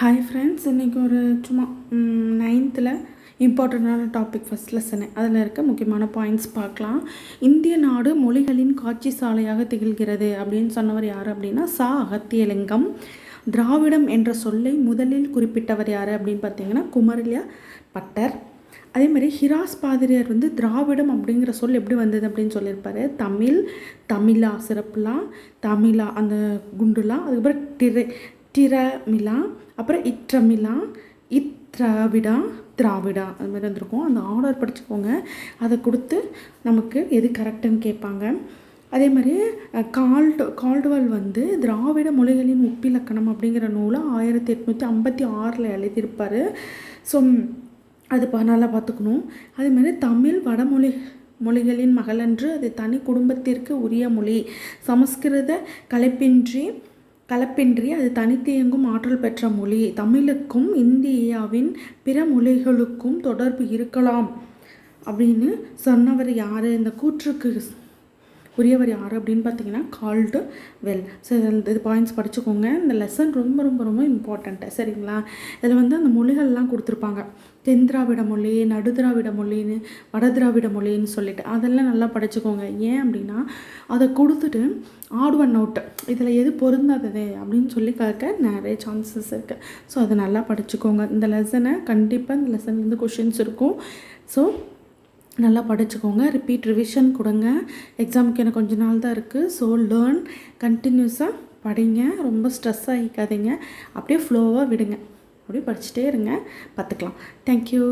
Hi friends இன்றைக்கி ஒரு சும்மா நைன்த்தில் இம்பார்ட்டண்ட்டான டாபிக் ஃபஸ்ட் லெசனு அதில் இருக்க முக்கியமான பாயிண்ட்ஸ் பார்க்கலாம். இந்திய நாடு மொழிகளின் காட்சி சாலையாக திகழ்கிறது அப்படின்னு சொன்னவர் யார் அப்படின்னா சா. அகத்தியலிங்கம். திராவிடம் என்ற சொல்லை முதலில் குறிப்பிட்டவர் யார் அப்படின்னு பார்த்தீங்கன்னா குமரலியா பட்டர். அதே மாதிரி ஹிராஸ் பாதிரியார் வந்து திராவிடம் அப்படிங்கிற சொல் எப்படி வந்தது அப்படின்னு சொல்லியிருப்பாரு. தமிழ் தமிழா சிறப்புலாம் தமிழா அந்த குண்டுலாம் அதுக்கப்புறம் டிரை டிரமிலா அப்புறம் இற்றமிலா இத்ராவிடா திராவிடா அது மாதிரி வந்திருக்கும். அந்த ஆர்டர் படிச்சுக்கோங்க. அதை கொடுத்து நமக்கு எது கரெக்டுன்னு கேட்பாங்க. அதே மாதிரி கால்டு கால்டுவல் வந்து திராவிட மொழிகளின் ஒப்பிலக்கணம் அப்படிங்கிற நூலை ஆயிரத்தி எட்நூற்றி ஐம்பத்தி ஆறில் எழுதியிருப்பார். ஸோ அது ப நல்லா பார்த்துக்கணும். அதே மாதிரி தமிழ் வடமொழி மொழிகளின் மகளன்று அது தனி குடும்பத்திற்கு உரிய மொழி. சமஸ்கிருத கலைப்பின்றி கலப்பின்றி அது தனித்தியங்கும் ஆற்றல் பெற்ற மொழி. தமிழுக்கும் இந்தியாவின் பிற மொழிகளுக்கும் தொடர்பு இருக்கலாம் அப்படின்னு சொன்னவர் யார்? இந்த கூற்றுக்கு உரியவர் யார் அப்படின்னு பார்த்தீங்கன்னா கால்டு வெல் ஸோ இந்த இது பாயிண்ட்ஸ் படிச்சுக்கோங்க. இந்த லெசன் ரொம்ப ரொம்ப ரொம்ப இம்பார்ட்டண்ட்டு சரிங்களா? இதில் வந்து அந்த மொழிகள்லாம் கொடுத்துருப்பாங்க. தென் திராவிட மொழி நடுதிராவிட மொழின்னு வடதிராவிட மொழின்னு சொல்லிட்டு. அதெல்லாம் நல்லா படிச்சுக்கோங்க. ஏன் அப்படின்னா அதை கொடுத்துட்டு ஆட் ஒன் அவுட் இதில் எது பொருந்தாதது அப்படின்னு சொல்லி கேட்க நிறைய சான்சஸ் இருக்குது ஸோ அதை நல்லா படிச்சுக்கோங்க. இந்த லெசனை கண்டிப்பாக இந்த லெசன்லேருந்து கொஷின்ஸ் இருக்கும். ஸோ நல்லா படிச்சுக்கோங்க. ரிப்பீட் ரிவிஷன் கொடுங்க. எக்ஸாமுக்கு எனக்கு கொஞ்ச நாள் தான் இருக்குது ஸோ லேர்ன் கண்டினியூஸாக படிங்க. ரொம்ப ஸ்ட்ரெஸ் ஆகிக்காதீங்க. அப்படியே ஃப்ளோவாக விடுங்க. அப்படியே படிச்சுட்டே இருங்க. பார்த்துக்கலாம். தேங்க்யூ